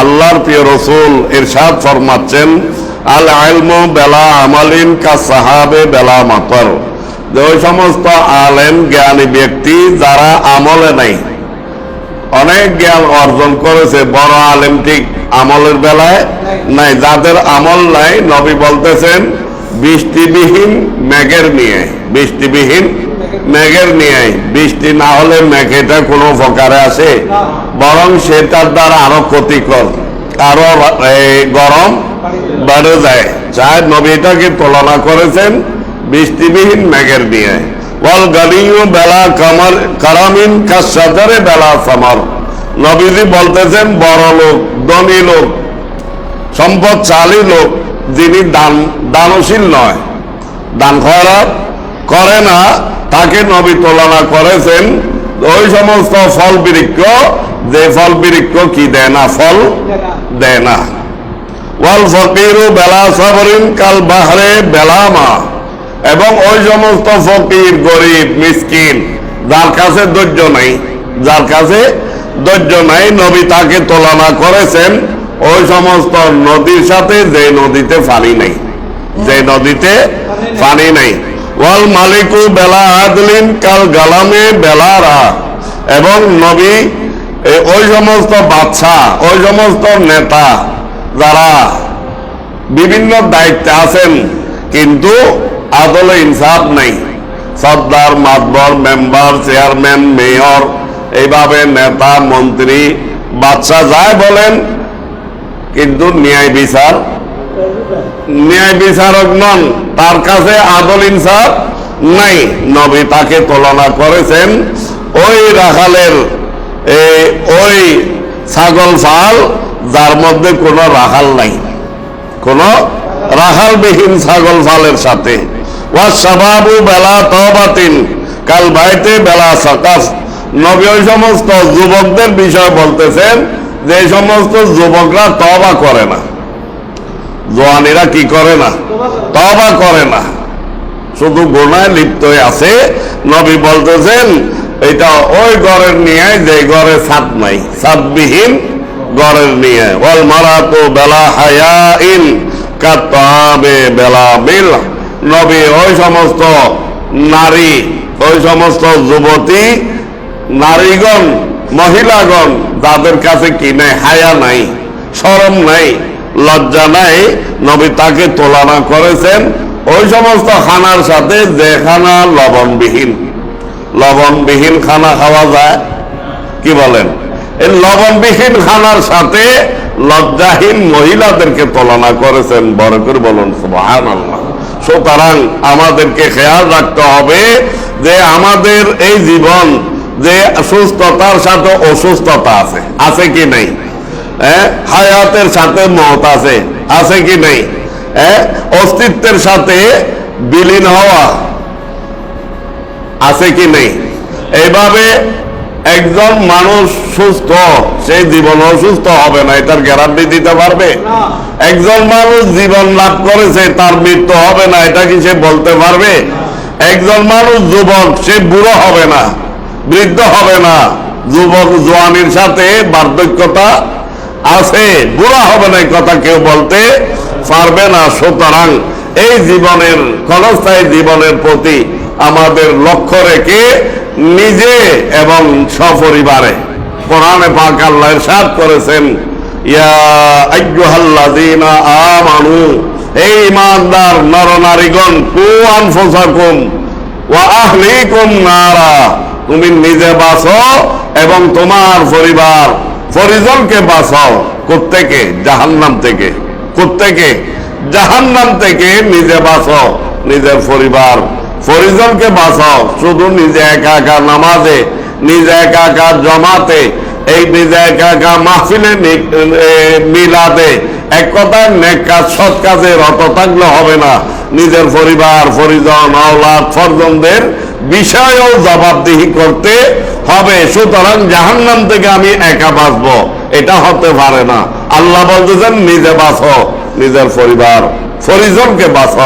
আল্লাহর প্রিয় রসুল ইরশাদ ফরমাচ্ছেন, আল আলম বেলা আমালিন কা সাহাবে বেলা মাতর। যে ওই সমস্ত আলেম জ্ঞানী ব্যক্তি যারা আমলে নাই, অনেক জ্ঞান অর্জন করেছে, বড় আলেম ঠিক আমলের বেলায় নাই, যাদের আমল নাই, নবী বলতেছেন, বৃষ্টিবিহীন মেঘের নিয়ে, বৃষ্টিবিহীন মেঘের নিয়ে, বৃষ্টি না হলে মেঘেটা কোনো প্রকারে আসে বরং সেটার দ্বারা আরও ক্ষতিকর। আরও গরম বেড়ে যায়। চায় নবীটাকে তুলনা করেছেন বৃষ্টিবিহীন মেঘের নিয়ে। ওয়াল গালিও বেলা কামার কারামিন কাসাদারে বেলা সামার। নবীজি বলতেছেন, বড় লোক, ধনী লোক, সম্পদশালী লোক, যিনি দান, দানশীল নয়। দান খয়রাত করে না, তাকে নবী তুলনা করেছেন। ওই সমস্ত ফল বৃক্ষ যে ফল বৃক্ষ কি দেয় না? ফল দেয় না। ওয়াল ফকিরু বেলা সাবরিন কাল বাহরে বেলামা এবং ওই সমস্ত ফকির, গরিব, মিসকিন, যার কাছে ধৈর্য নাই, যার কাছে ধৈর্য নাই, নবী তাকে তুলনা করেছেন, ওই সমস্ত নদীর সাথে যে নদীতে পানি নেই, যে নদীতে পানি নেই। ওয়াল মালিকু বেলা আদলিন কাল গালামে বেলারা। এবং নবী এ, ওই সমস্ত বাদশা ওই সমস্ত নেতা যারা বিভিন্ন দায়িত্বে আছেন কিন্তু আদলে ইনসাফ নেই। সর্দার মাতবর মেম্বার চেয়ারম্যান মেয়র এইভাবে নেতা মন্ত্রী বাদশা যায় বলেন কিন্তু ন্যায় বিচার ন্যায় বিচারক নন তার কাছে আদল ইনসাফ নাই। নবী তাকে তুলনা করেছেন ওই রাখালের এ, ওই ছাগল ফাল যার মধ্যে কোনো রাখাল নাই। কোন রাখালবিহীন ছাগল ফালের সাথে। ওয়া বেলা তবাতিন কাল বাইতে বেলা সকাস নবী ওই সমস্ত যুবকদের বিষয় বলতেছেন যে সমস্ত যুবকরা তবা করে না। জোয়ানিরা কি করে না? তবা করে না। শুধু গোনায় লিপ্ত আছে। নবী বলতেছেন এটা ওই ঘরের নিয়ে যে ঘরে ছাদ নাই। ছাদবিহীন ঘরের নিয়ে। ওয়াল মারাতু বেলা হায়া ইন কাতাবে বেলা মিল নবী ওই সমস্ত নারী, ওই সমস্ত যুবতী, নারীগণ, মহিলাগণ যাদের কাছে কি নাই হায়া নাই, শরম নাই, লজ্জা নাই, নবী তাকে তুলনা করেছেন ওই সমস্ত খানার সাথে যে খানা লবণবিহীন। লবণবিহীন খানা খাওয়া যায়? কি বলেন? এই লবণবিহীন খানার সাথে লজ্জাহীন মহিলাদেরকে তুলনা করেছেন। বড় করে বলুন সুতরাং আমাদেরকে খেয়াল রাখতে হবে যে আমাদের এই জীবন যে সুস্থতার সাথে অসুস্থতা আছে আছে কি নেই? হ্যাঁ? হায়াতের সাথে মত আছে আছে কি নেই? হ্যাঁ? অস্তিত্বের সাথে বিলীন হওয়া আছে কি নেই? এইভাবে একজন মানুষ সুস্থ সেই জীবন অসুস্থ হবে না এটার গ্যারান্টি দিতে পারবে? একজন মানুষ জীবন লাভ করেছে তার মৃত্যু হবে না এটা কি সে বলতে পারবে? একজন মানুষ যুবক সে বুড়ো হবে না বৃদ্ধ হবে না। যুবক জোয়ানির সাথে বার্ধক্যতা আছে বুড়া হবে না কথা কেউ বলতে পারবে না। সুতরাং এই জীবনের ক্ষণস্থায়ী জীবনের প্রতি আমাদের লক্ষ্য রেখে নিজে এবং সপরিবারে কোরআনে পাক আল্লাহ ইরশাদ করেছেন, ইয়া আইয়ুহাল্লাযীনা আমানু এই ইমানদার নরনারীগণ, কু আনফুসাকুম ওয়া আহলিকুম নারা, তুমি নিজে বাঁচো এবং তোমার পরিবার, পরিজনকে বাঁচাও। কোত্থেকে? জাহান্নাম থেকে। কোত্থেকে? জাহান্নাম থেকে নিজে বাঁচাও নিজের পরিবার। পরিজনকে বাঁচাও, শুধু নিজে একা একা নামাজে, নিজে একা একা জমাতে, এই নিজে একা একা মাহফিলে মিলাদে। এক কথায় নেক কাজ, সৎ কাজে রত থাকলে হবে না। নিজের পরিবার পরিজন আওলাদ, ফরজনদের বিষয়েও জবাবদিহি করতে হবে। সুতরাং জাহান্নাম থেকে আমি একা বাঁচবো, এটা হতে পারে না। আল্লাহ বলতেছেন, নিজে বাঁচো, নিজের পরিবার পরিজনকে বাঁচাও।